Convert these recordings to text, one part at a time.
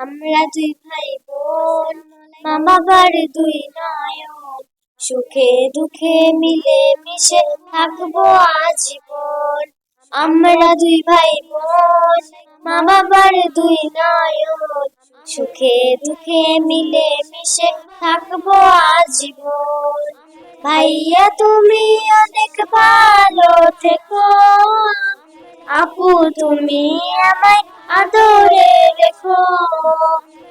আমরা দুই ভাই বোন মা বাবার দুই নয়ন। সুখে দুঃখে মিলে মিশে থাকব আজীবন। আমরা দুই ভাই বোন মা বাবার দুই নয়ন। সুখে দুঃখে মিলে মিশে থাকব আজীবন। ভাইয়া, তুমি অনেক ভালো থেকো। আপু, তুমি আমায় আদরে রেখো।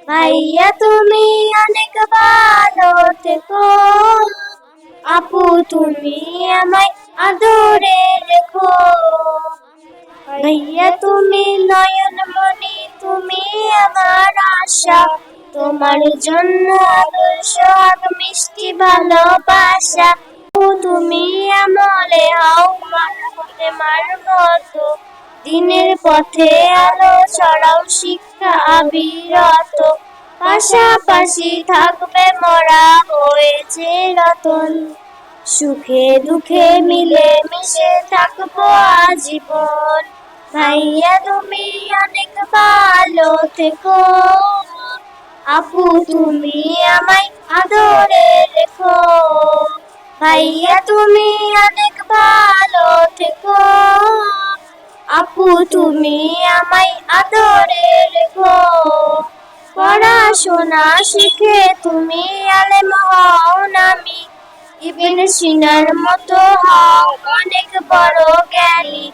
ভাইয়া, তুমি অনেক ভালো থেকো। আপু, তুমি আমায় আদরে রেখো। ভাইয়া, তুমি নয়ন মনি তুমি আমার আশা। তোমার জন্য আদর্শ আর মিষ্টি ভালোবাসা। তুমি আমলে হও মানবতে মার মতো দিনের পথে আলো ছড়াও শিক্ষা আবিরত পাশাপাশি থাকবে মরা হয়েছে রতন। সুখে দুঃখে মিলে মিশে থাকব আজীবন। ভাইয়া, তুমি অনেক ভালো থেকো। আপু, তুমি আমায় আদরে রেখো। ভাইয়া, তুমি অনেক ভালো থেকো। তুমি আমায় আদরে রেখো পড়াশোনা শিখে তুমি আলেম হও নামি ইবিন সিনার মতো হও অনেক বড় জ্ঞানী।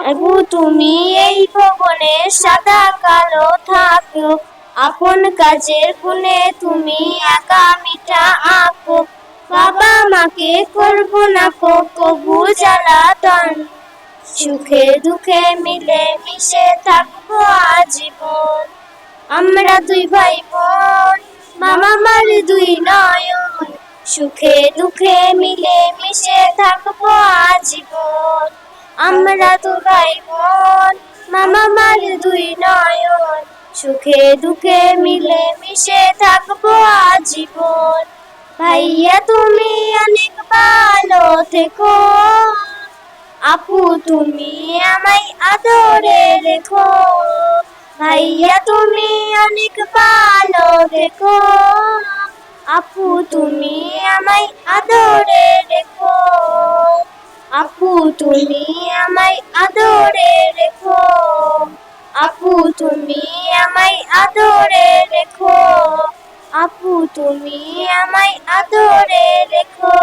আপু তুমি এই ভবনে সাদা কালো থাকো। আপন কাজের গুণে তুমি আগামীটা আঁকো। বাবা মাকে করব না কো, কবু জ্বালাতন সুখে দুঃখে মিলে মিশে থাকব আজীবন। আমরা দুই ভাই বোন মামা মার দুই নয়ন। সুখে দুঃখে মিলে মিশে থাকব আজীবন। আমরা দুই ভাই বোন মামা মার দুই নয়ন। সুখে দুঃখে মিলে মিশে থাকব আজীবন। ভাইয়া তুমি অনেক ভালো থেকো। আপু, তুমি আমায় আদরে রেখো। ভাইয়া, তুমি অনেক ভালো দেখো। আপু, তুমি আমায় আদরে রেখো। আপু, তুমি আমায় আদরে রেখো। আপু, তুমি আমায় আদরে রেখো। আপু, তুমি আমায় আদরে রেখো।